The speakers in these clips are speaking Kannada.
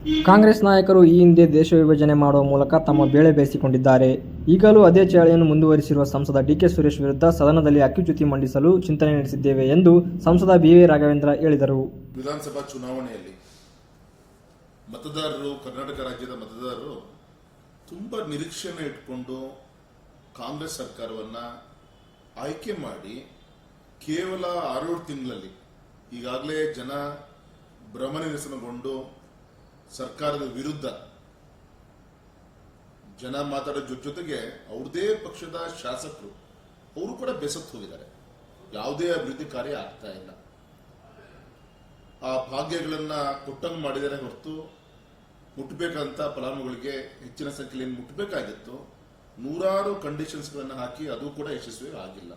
ಕಾಂಗ್ರೆಸ್ ನಾಯಕರು ಈ ಹಿಂದೆ ದೇಶ ವಿಭಜನೆ ಮಾಡುವ ಮೂಲಕ ತಮ್ಮ ಬೇಳೆ ಬೇಯಿಸಿಕೊಂಡಿದ್ದಾರೆ. ಈಗಲೂ ಅದೇ ಚಾಳಿಯನ್ನು ಮುಂದುವರಿಸಿರುವ ಸಂಸದ ಡಿಕೆ ಸುರೇಶ್ ವಿರುದ್ಧ ಸದನದಲ್ಲಿ ಅಕ್ಕಿಚ್ಯುತಿ ಮಂಡಿಸಲು ಚಿಂತನೆ ನಡೆಸಿದ್ದೇವೆ ಎಂದು ಸಂಸದ ಬಿವಿ ರಾಘವೇಂದ್ರ ಹೇಳಿದರು. ವಿಧಾನಸಭಾ ಚುನಾವಣೆಯಲ್ಲಿ ಮತದಾರರು, ಕರ್ನಾಟಕ ರಾಜ್ಯದ ಮತದಾರರು ತುಂಬಾ ನಿರೀಕ್ಷೆಯನ್ನು ಇಟ್ಕೊಂಡು ಕಾಂಗ್ರೆಸ್ ಸರ್ಕಾರವನ್ನ ಆಯ್ಕೆ ಮಾಡಿ ಕೇವಲ ಆರೇಳು ತಿಂಗಳಲ್ಲಿ ಈಗಾಗಲೇ ಜನ ಭ್ರಮನಿರಸನಗೊಂಡು ಸರ್ಕಾರದ ವಿರುದ್ಧ ಜನ ಮಾತಾಡೋ ಜೊತೆ ಜೊತೆಗೆ ಅವ್ರದೇ ಪಕ್ಷದ ಶಾಸಕರು, ಅವರು ಕೂಡ ಬೆಸತ್ತು ಹೋಗಿದ್ದಾರೆ. ಯಾವುದೇ ಅಭಿವೃದ್ಧಿ ಕಾರ್ಯ ಆಗ್ತಾ ಇಲ್ಲ. ಆ ಭಾಗ್ಯಗಳನ್ನ ಕೊಟ್ಟಂಗೆ ಮಾಡಿದರೆ ಹೊರತು ಮುಟ್ಟಬೇಕಂತ ಫಲಾನುಭವಿಗಳಿಗೆ ಹೆಚ್ಚಿನ ಸಂಖ್ಯೆಯಲ್ಲಿ ಮುಟ್ಟಬೇಕಾಗಿತ್ತು ನೂರಾರು ಕಂಡೀಷನ್ಸ್ಗಳನ್ನು ಹಾಕಿ ಅದು ಕೂಡ ಯಶಸ್ವಿ ಆಗಿಲ್ಲ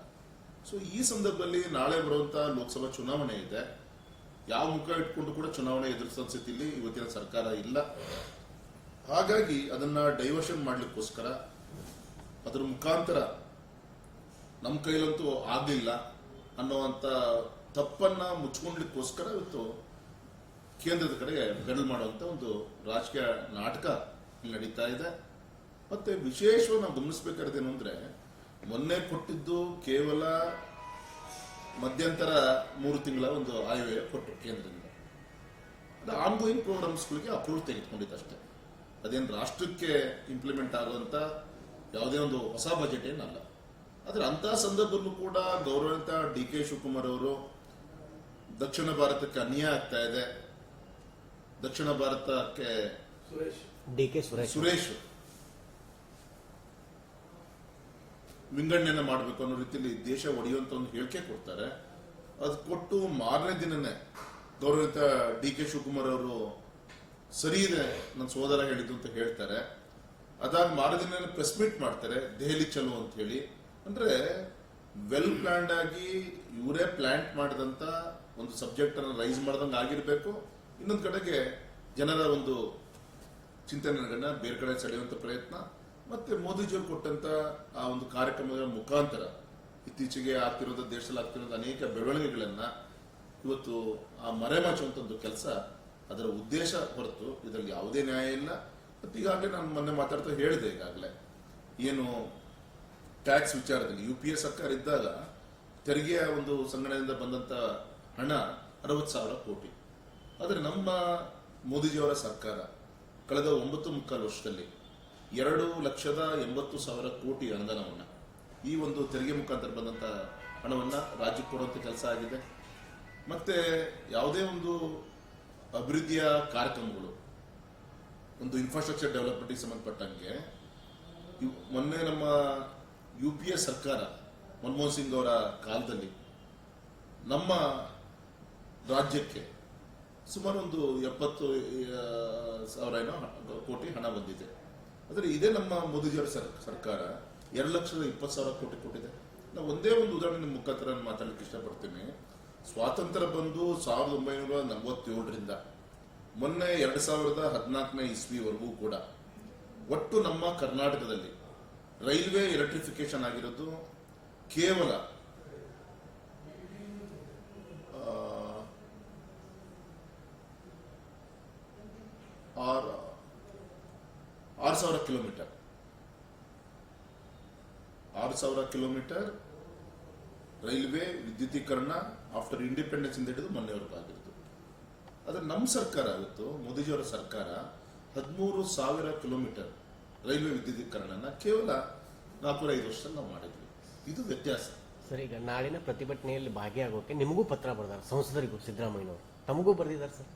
ಸೊ ಈ ಸಂದರ್ಭದಲ್ಲಿ ನಾಳೆ ಬರುವಂತಹ ಲೋಕಸಭಾ ಚುನಾವಣೆ ಇದೆ. ಯಾವ ಮುಖ ಇಟ್ಕೊಂಡು ಕೂಡ ಚುನಾವಣೆ ಎದುರಿಸೋ ಸ್ಥಿತಿಯಲ್ಲಿ ಇವತ್ತಿನ ಸರ್ಕಾರ ಇಲ್ಲ. ಹಾಗಾಗಿ ಅದನ್ನ ಡೈವರ್ಷನ್ ಮಾಡಲಿಕ್ಕೋಸ್ಕರ ಅದರ ಮುಖಾಂತರ ನಮ್ಮ ಕೈಲಂತೂ ಆಗಲಿಲ್ಲ ಅನ್ನುವಂಥ ತಪ್ಪನ್ನ ಮುಚ್ಕೊಂಡ್ಲಿಕ್ಕೋಸ್ಕರ ಇವತ್ತು ಕೇಂದ್ರದ ಕಡೆ ಬೆಡಲ್ ಮಾಡುವಂತ ಒಂದು ರಾಜಕೀಯ ನಾಟಕ ನಡೀತಾ ಇದೆ. ಮತ್ತೆ ವಿಶೇಷವಾಗಿ ನಾವು ಗಮನಿಸಬೇಕಾದ್ರೆ ಅಂದ್ರೆ ಮೊನ್ನೆ ಕೊಟ್ಟಿದ್ದು ಕೇವಲ ಮಧ್ಯಂತರ ಮೂರು ತಿಂಗಳ ಒಂದು ಆಯವ್ಯಯ ಕೊಟ್ಟು ಕೇಂದ್ರದಿಂದ. ಅದು ಆನ್ಗೋಯಿಂಗ್ ಪ್ರೋಗ್ರಾಮ್ಸ್ಗಳಿಗೆ ಅಪ್ರೂವ್ ತೆಗೆದುಕೊಂಡಿದ್ದು ಅಷ್ಟೇ ಅದೇನು ರಾಷ್ಟ್ರಕ್ಕೆ ಇಂಪ್ಲಿಮೆಂಟ್ ಆಗುವಂತ ಯಾವುದೇ ಒಂದು ಹೊಸ ಬಜೆಟ್ ಏನಲ್ಲ. ಆದರೆ ಅಂತಹ ಸಂದರ್ಭದಲ್ಲೂ ಕೂಡ ಗೌರವಂತ ಡಿ ಕೆ ಶಿವಕುಮಾರ್ ಅವರು ದಕ್ಷಿಣ ಭಾರತಕ್ಕೆ ಅನ್ಯಾಯ ಆಗ್ತಾ ಇದೆ. ದಕ್ಷಿಣ ಭಾರತಕ್ಕೆ Suresh. D K Suresh. Suresh. ವಿಂಗಡಣೆಯನ್ನ ಮಾಡಬೇಕು ಅನ್ನೋ ರೀತಿಯಲ್ಲಿ ದೇಶ ಒಡೆಯುವಂತ ಒಂದು ಹೇಳಿಕೆ ಕೊಡ್ತಾರೆ. ಅದು ಕೊಟ್ಟು ಮಾರನೇ ದಿನನೇ ಗೌರವಿತ ಡಿ ಕೆ ಶಿವಕುಮಾರ್ ಅವರು ಸರಿ ಇದೆ ನನ್ನ ಸೋದರ ಹೇಳಿದ್ದು ಅಂತ ಹೇಳ್ತಾರೆ. ಅದಾದ ಮಾರನೇ ದಿನ ಪ್ರೆಸ್ ಮೀಟ್ ಮಾಡ್ತಾರೆ, ದೆಹಲಿ ಚಲೋ ಅಂತ ಹೇಳಿ. ಅಂದ್ರೆ ವೆಲ್ ಪ್ಲಾನ್ಡ್ ಆಗಿ ಇವರೇ ಪ್ಲಾಂಟ್ ಮಾಡಿದಂತ ಒಂದು ಸಬ್ಜೆಕ್ಟ್ ಅನ್ನು ರೈಸ್ ಮಾಡ್ದಂಗೆ ಆಗಿರ್ಬೇಕು. ಇನ್ನೊಂದು ಕಡೆಗೆ ಜನರ ಒಂದು ಚಿಂತನೆಗಳನ್ನ ಬೇರೆ ಕಡೆ ಸೆಳೆಯುವಂತ ಪ್ರಯತ್ನ. ಮತ್ತೆ ಮೋದಿಜಿಯವರು ಕೊಟ್ಟಂತ ಆ ಒಂದು ಕಾರ್ಯಕ್ರಮದ ಮುಖಾಂತರ ಇತ್ತೀಚೆಗೆ ಆಗ್ತಿರೋದ, ದೇಶದಲ್ಲಿ ಆಗ್ತಿರೋದ ಅನೇಕ ಬೆಳವಣಿಗೆಗಳನ್ನ ಇವತ್ತು ಆ ಮರೆಮಾಚುವಂತ ಒಂದು ಕೆಲಸ ಅದರ ಉದ್ದೇಶ ಹೊರತು ಇದರಲ್ಲಿ ಯಾವುದೇ ನ್ಯಾಯ ಇಲ್ಲ. ಮತ್ತೆ ಈಗಾಗಲೇ ನಾನು ಮೊನ್ನೆ ಮಾತಾಡ್ತಾ ಹೇಳಿದೆ ಈಗಾಗಲೇ. ಏನು ಟ್ಯಾಕ್ಸ್ ವಿಚಾರದಲ್ಲಿ ಯು ಪಿ ಎ ಸರ್ಕಾರ ಇದ್ದಾಗ ತೆರಿಗೆಯ ಒಂದು ಸಂಘಟನೆಯಿಂದ ಬಂದಂತ ಹಣ ಅರವತ್ತು ಸಾವಿರ ಕೋಟಿ. ಆದರೆ ನಮ್ಮ ಮೋದಿಜಿಯವರ ಸರ್ಕಾರ ಕಳೆದ ಒಂಬತ್ತು ಮುಕ್ಕಾಲು ವರ್ಷದಲ್ಲಿ ಎರಡು ಲಕ್ಷದ ಎಂಬತ್ತು ಸಾವಿರ ಕೋಟಿ ಅನುದಾನವನ್ನು ಈ ಒಂದು ತೆರಿಗೆ ಮುಖಾಂತರ ಬಂದಂಥ ಹಣವನ್ನು ರಾಜ್ಯಕ್ಕೆ ಕೊಡುವಂತ ಕೆಲಸ ಆಗಿದೆ. ಮತ್ತೆ ಯಾವುದೇ ಒಂದು ಅಭಿವೃದ್ಧಿಯ ಕಾರ್ಯಕ್ರಮಗಳು, ಒಂದು ಇನ್ಫ್ರಾಸ್ಟ್ರಕ್ಚರ್ ಡೆವಲಪ್ಮೆಂಟ್ಗೆ ಸಂಬಂಧಪಟ್ಟಂಗೆ ಮೊನ್ನೆ ನಮ್ಮ ಯು ಪಿ ಎ ಸರ್ಕಾರ, ಮನಮೋಹನ್ ಸಿಂಗ್ ಅವರ ಕಾಲದಲ್ಲಿ ನಮ್ಮ ರಾಜ್ಯಕ್ಕೆ ಸುಮಾರು ಒಂದು ಎಪ್ಪತ್ತು ಸಾವಿರ ಏನೋ ಕೋಟಿ ಹಣ ಬಂದಿದೆ. ಆದರೆ ಇದೇ ನಮ್ಮ ಮೋದಿಜಿಯವರ ಸರ್, ಸರ್ಕಾರ ಎರಡು ಲಕ್ಷದ ಇಪ್ಪತ್ತು ಸಾವಿರ ಕೋಟಿ ಕೊಟ್ಟಿದೆ. ನಾವು ಒಂದೇ ಒಂದು ಉದಾಹರಣೆ ಮುಖಾಂತರ ನಾನು ಮಾತಾಡಲಿಕ್ಕೆ ಇಷ್ಟಪಡ್ತೀನಿ. ಸ್ವಾತಂತ್ರ್ಯ ಬಂದು ಸಾವಿರದ ಒಂಬೈನೂರ ನಲವತ್ತೇಳರಿಂದ, ಮೊನ್ನೆ ಎರಡು ಸಾವಿರದ ಹದಿನಾಲ್ಕನೇ ಇಸ್ವಿವರೆಗೂ ಕೂಡ ಒಟ್ಟು ನಮ್ಮ ಕರ್ನಾಟಕದಲ್ಲಿ ರೈಲ್ವೆ ಎಲೆಕ್ಟ್ರಿಫಿಕೇಶನ್ ಆಗಿರೋದು ಕೇವಲ ಆ, ಆರು ಆರು ಸಾವಿರ ಕಿಲೋಮೀಟರ್. ಆರು ಸಾವಿರ ಕಿಲೋಮೀಟರ್ ರೈಲ್ವೆ ವಿದ್ಯುದೀಕರಣ ಆಫ್ಟರ್ ಇಂಡಿಪೆಂಡೆನ್ಸ್ ಇಂದ ಹಿಡಿದು ಮೊನ್ನೆವರೆಗೂ ಆಗಿತ್ತು ಆದರೆ ನಮ್ಮ ಸರ್ಕಾರ ಇವತ್ತು, ಮೋದಿಜಿಯವರ ಸರ್ಕಾರ ಹದಿಮೂರು ಸಾವಿರ ಕಿಲೋಮೀಟರ್ ರೈಲ್ವೆ ವಿದ್ಯುದೀಕರಣನ ಕೇವಲ ನಾಲ್ಕೂರ ಐದು ವರ್ಷದಲ್ಲಿ ನಾವು ಮಾಡಿದ್ವಿ. ಇದು ವ್ಯತ್ಯಾಸ. ಸರ್, ಈಗ ನಾಳಿನ ಪ್ರತಿಭಟನೆಯಲ್ಲಿ ಭಾಗಿಯಾಗೋಕೆ ನಿಮಗೂ ಪತ್ರ ಬರೆದಾರೆ, ಸಂಸದರಿಗೂ, ಸಿದ್ದರಾಮಯ್ಯನವರು. ತಮಗೂ ಬರೆದಿದ್ದಾರೆ ಸರ್?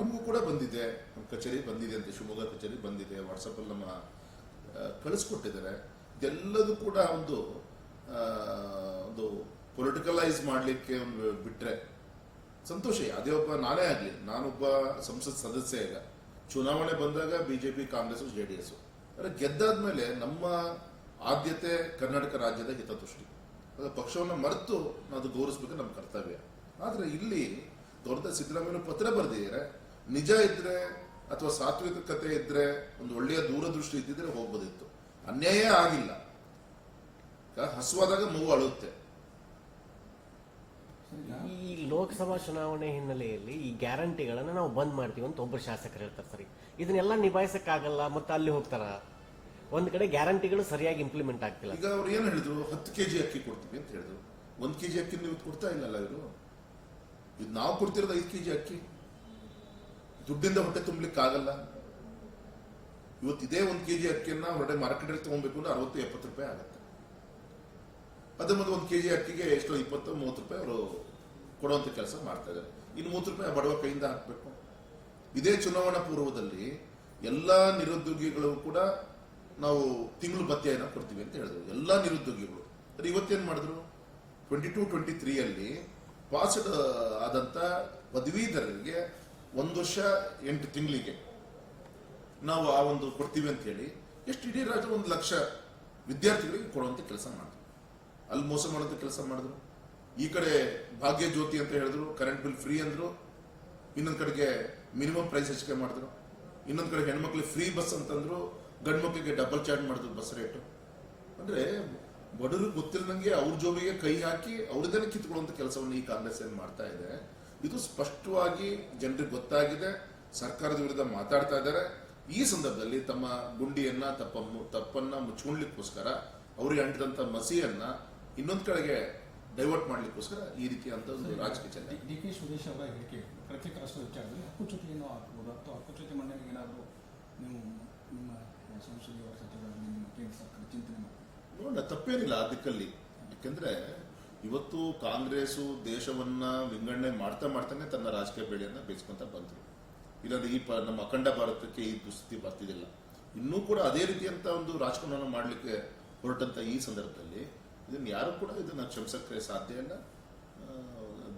ನಮಗೂ ಕೂಡ ಬಂದಿದೆ. ನಮ್ಮ ಕಚೇರಿ ಬಂದಿದೆ ಅಂತ ಶಿವಮೊಗ್ಗ ಕಚೇರಿ ಬಂದಿದೆ. ವಾಟ್ಸಪ್ಪಲ್ಲಿ ನಮ್ಮ ಕಳಿಸ್ಕೊಟ್ಟಿದ್ದಾರೆ. ಇದೆಲ್ಲದೂ ಕೂಡ ಒಂದು ಒಂದು ಪೊಲಿಟಿಕಲೈಸ್ ಮಾಡಲಿಕ್ಕೆ ಒಂದು ಬಿಟ್ಟರೆ ಸಂತೋಷ. ಅದೇ ಒಬ್ಬ ನಾನೇ ಆಗಲಿ. ನಾನೊಬ್ಬ ಸಂಸತ್ ಸದಸ್ಯ ಈಗ. ಚುನಾವಣೆ ಬಂದಾಗ B J P Congress J D S ಗೆದ್ದಾದ್ಮೇಲೆ ನಮ್ಮ ಆದ್ಯತೆ ಕರ್ನಾಟಕ ರಾಜ್ಯದ ಹಿತದೃಷ್ಟಿ. ಅದು ಪಕ್ಷವನ್ನು ಮರೆತು ಅದು ಗೌರವಿಸ್ಬೇಕು ನಮ್ಮ ಕರ್ತವ್ಯ. ಆದರೆ ಇಲ್ಲಿ ದೊಡ್ಡ ಸಿದ್ದರಾಮಯ್ಯ ಪತ್ರ ಬರೆದಿದ್ದಾರೆ ನಿಜ ಇದ್ರೆ ಅಥವಾ ಸಾತ್ವಿಕ ಕತೆ ಇದ್ರೆ ಒಂದು ಒಳ್ಳೆಯ ದೂರದೃಷ್ಟಿ ಇದ್ದಿದ್ರೆ ಹೋಗ್ಬೋದಿತ್ತು. ಅನ್ಯಾಯ ಆಗಿಲ್ಲ. ಹಸುವಾದಾಗ ಮಗು ಅಳುತ್ತೆ. ಈ ಲೋಕಸಭಾ ಚುನಾವಣೆ ಹಿನ್ನೆಲೆಯಲ್ಲಿ ಈ ಗ್ಯಾರಂಟಿಗಳನ್ನ ನಾವು ಬಂದ್ ಮಾಡ್ತೀವಿ ಅಂತ ಒಬ್ಬರು ಶಾಸಕರು ಹೇಳ್ತಾರೆ ಸರಿ. ಇದನ್ನೆಲ್ಲ ನಿಭಾಯಿಸಕ್ಕಾಗಲ್ಲ ಮತ್ತೆ ಅಲ್ಲಿ ಹೋಗ್ತಾರ? ಒಂದ್ ಕಡೆ ಗ್ಯಾರಂಟಿಗಳು ಸರಿಯಾಗಿ ಇಂಪ್ಲಿಮೆಂಟ್ ಆಗ್ತಿಲ್ಲ. ಈಗ ಅವ್ರು ಏನ್ ಹೇಳಿದ್ರು? ಹತ್ತು ಕೆಜಿ ಅಕ್ಕಿ ಕೊಡ್ತೀವಿ ಅಂತ ಹೇಳಿದ್ರು. ಒಂದ್ ಕೆಜಿ ಅಕ್ಕಿ ನೀವು ಕೊಡ್ತಾ ಇಲ್ಲಲ್ಲ ಇವರು? ಇದು ನಾವು ಕೊಡ್ತಿರೋದು ಐದು ಕೆಜಿ ಅಕ್ಕಿ. ದುಡ್ಡಿಂದ ಹೊಟ್ಟೆ ತುಂಬಲಿಕ್ಕೆ ಆಗಲ್ಲ. ಇವತ್ತು ಇದೇ ಒಂದು ಕೆ ಜಿ ಅಕ್ಕಿಯನ್ನ ಹೊರಡೆ ಮಾರ್ಕೆಟಲ್ಲಿ ತಗೊಬೇಕು ಅಂದ್ರೆ ಅರವತ್ತು, ಎಪ್ಪತ್ತು ರೂಪಾಯಿ ಆಗುತ್ತೆ. ಅದೇ ಮತ್ತೆ ಒಂದು ಕೆಜಿ ಅಕ್ಕಿಗೆ ಎಷ್ಟೋ ಇಪ್ಪತ್ತು, ಮೂವತ್ತು ರೂಪಾಯಿ ಅವರು ಕೊಡುವಂತ ಕೆಲಸ ಮಾಡ್ತಾ ಇದ್ದಾರೆ. ಇನ್ನು ಮೂವತ್ತು ರೂಪಾಯಿ ಬಡವ ಕೈಯಿಂದ ಹಾಕಬೇಕು. ಇದೇ ಚುನಾವಣಾ ಪೂರ್ವದಲ್ಲಿ ಎಲ್ಲ ನಿರುದ್ಯೋಗಿಗಳು ಕೂಡ ನಾವು ತಿಂಗಳು ಭತ್ಯೆಯನ್ನು ಕೊಡ್ತೀವಿ ಅಂತ ಹೇಳಿದ್ರು. ಎಲ್ಲ ನಿರುದ್ಯೋಗಿಗಳು. ಆದರೆ ಇವತ್ತೇನು ಮಾಡಿದ್ರು? ಟ್ವೆಂಟಿ ಟು ಟ್ವೆಂಟಿ ತ್ರೀ ಅಲ್ಲಿ ಪಾಸ್ಡ್ ಆದಂತ ಪದವೀಧರರಿಗೆ ಒಂದು ವರ್ಷ ಎಂಟು ತಿಂಗಳಿಗೆ ನಾವು ಆ ಒಂದು ಕೊಡ್ತೀವಿ ಅಂತ ಹೇಳಿ ಎಷ್ಟು ಇಡೀ ರಾಜ್ಯ ಒಂದು ಲಕ್ಷ ವಿದ್ಯಾರ್ಥಿಗಳಿಗೆ ಕೊಡುವಂತ ಕೆಲಸ ಮಾಡಿದ್ರು. ಅಲ್ಲಿ ಮೋಸ ಮಾಡುವಂತ ಕೆಲಸ ಮಾಡಿದ್ರು. ಈ ಕಡೆ ಭಾಗ್ಯ ಜ್ಯೋತಿ ಅಂತ ಹೇಳಿದ್ರು ಕರೆಂಟ್ ಬಿಲ್ ಫ್ರೀ ಅಂದರು. ಇನ್ನೊಂದು ಕಡೆಗೆ ಮಿನಿಮಮ್ ಪ್ರೈಸ್ ಹೆಚ್ಚಿಗೆ ಮಾಡಿದ್ರು. ಇನ್ನೊಂದು ಕಡೆ ಹೆಣ್ಮಕ್ಳಿಗೆ ಫ್ರೀ ಬಸ್ ಅಂತಂದ್ರು. ಗಂಡ್ ಮಕ್ಕಳಿಗೆ ಡಬಲ್ ಚಾರ್ಜ್ ಮಾಡಿದ್ರು ಬಸ್ ರೇಟು ಅಂದ್ರೆ ಬಡವರು ಗೊತ್ತಿರದಂಗೆ ಅವ್ರ ಜೋಬಿಗೆ ಕೈ ಹಾಕಿ ಅವ್ರದನ್ನೇ ಕಿತ್ಕೊಳ್ಳುವಂತ ಕೆಲಸವನ್ನು ಈ ಕಾಂಗ್ರೆಸ್ ಏನ್ ಮಾಡ್ತಾ ಇದೆ, ಇದು ಸ್ಪಷ್ಟವಾಗಿ ಜನರಿಗೆ ಗೊತ್ತಾಗಿದೆ, ಸರ್ಕಾರದ ವಿರುದ್ಧ ಮಾತಾಡ್ತಾ ಇದ್ದಾರೆ. ಈ ಸಂದರ್ಭದಲ್ಲಿ ತಮ್ಮ ಗುಂಡಿಯನ್ನ, ತಪ್ಪ ತಪ್ಪನ್ನ ಮುಚ್ಕೊಳ್ಳಿಕ್ಕೋಸ್ಕರ ಅವ್ರಿಗೆ ಅಂಟಿದಂತ ಮಸಿಯನ್ನ ಇನ್ನೊಂದ್ ಕಡೆಗೆ ಡೈವರ್ಟ್ ಮಾಡ್ಲಿಕ್ಕೋಸ್ಕರ ಈ ರೀತಿ ಒಂದು ರಾಜಕೀಯ ಚಲನೆ ಡಿ ಕೆ ಸುರೇಶ್ ಅವರ ಹೇಳಿಕೆ, ಪ್ರತ್ಯೇಕ ರಾಷ್ಟ್ರ ವಿಚಾರದಲ್ಲಿ ಹಕ್ಕುಚ್ಯುತಿಯನ್ನು ಹಾಕಬಹುದು ಅಥವಾ ಹಕ್ಕುಚ್ಯುತಿ ಮಂಡನೆಗೆ ಏನಾದರೂ ನೀವು ನಿಮ್ಮ ಸಂಸದೀಯ ಸಚಿವರಾಗಿ ನಿಮ್ಮ ಕೇಂದ್ರ ಸರ್ಕಾರ ಚಿಂತನೆ ನೋಡ ತಪ್ಪೇನಿಲ್ಲ ಆ ದಿಕ್ಕಲ್ಲಿ ಯಾಕೆಂದ್ರೆ ಇವತ್ತು ಕಾಂಗ್ರೆಸ್ ದೇಶವನ್ನ ವಿಂಗಡಣೆ ಮಾಡ್ತಾ ಮಾಡ್ತಾನೆ ತನ್ನ ರಾಜಕೀಯ ಬೆಳೆಯನ್ನ ಬೇಯಿಸ್ಕೊಂತ ಬಂದ್ರು. ಇಲ್ಲಾಂದ್ರೆ ಈ ನಮ್ಮ ಅಖಂಡ ಭಾರತಕ್ಕೆ ಈ ದುಸ್ಥಿತಿ ಬರ್ತಿದ್ದಿಲ್ಲ ಇನ್ನೂ ಕೂಡ ಅದೇ ರೀತಿಯಂತ ಒಂದು ರಾಜಕಾರಣವನ್ನು ಮಾಡಲಿಕ್ಕೆ ಹೊರಟಂತ ಈ ಸಂದರ್ಭದಲ್ಲಿ ಇದನ್ನ ಯಾರು ಕೂಡ ಇದನ್ನ ಕ್ಷಮಿಸಕ್ಕೆ ಸಾಧ್ಯ ಇಲ್ಲ.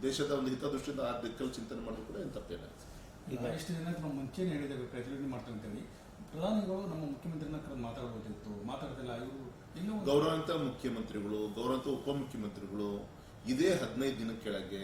ದೇಶದ ಒಂದು ಹಿತದೃಷ್ಟಿಯಿಂದ ಆ ದಿಕ್ಕಲ್ಲಿ ಚಿಂತನೆ ಮಾಡೋದು ಕೂಡ ಏನು ತಪ್ಪೇನಾಗುತ್ತೆ ಇಷ್ಟು ದಿನ ಮುಂಚೆನೇ ಹೇಳಿದ್ದೇವೆ ಪ್ರತಿಭಟನೆ ಮಾಡ್ತಾ ಪ್ರಧಾನಿಗಳು ನಮ್ಮ ಮುಖ್ಯಮಂತ್ರಿನ ಕರೆದು ಮಾತಾಡಬಹುದಿತ್ತು ಮಾತಾಡ್ತಿಲ್ಲ, ಇವರು ಇನ್ನೂ ಗೌರವಾನ್ವಿತ ಮುಖ್ಯಮಂತ್ರಿಗಳು ಗೌರವಂತ ಉಪಮುಖ್ಯಮಂತ್ರಿಗಳು ಇದೇ ಹದಿನೈದು ದಿನ ಕೆಳಗೆ